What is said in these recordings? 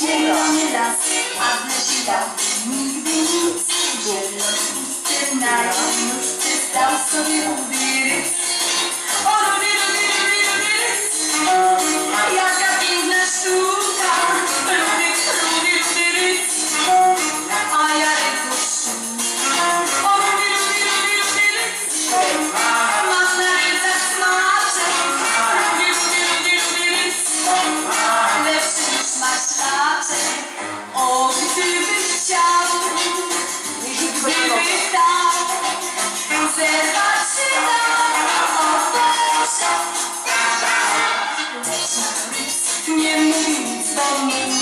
Zielony las, a w leśnikach nigdy nic Zielonisty na ziemi stał sobie łby не мы сами.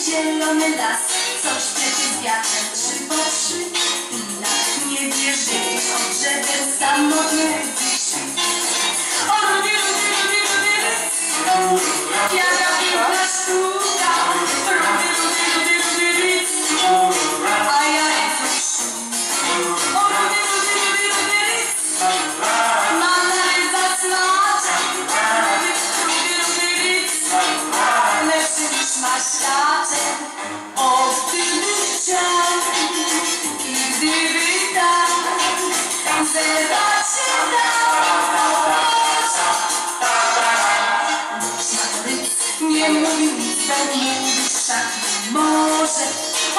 zielony las. Co szczyty z wiatrem trzy po trzy. I nawet nie wierzysz, że ten samotny Holy Spirit, Moses,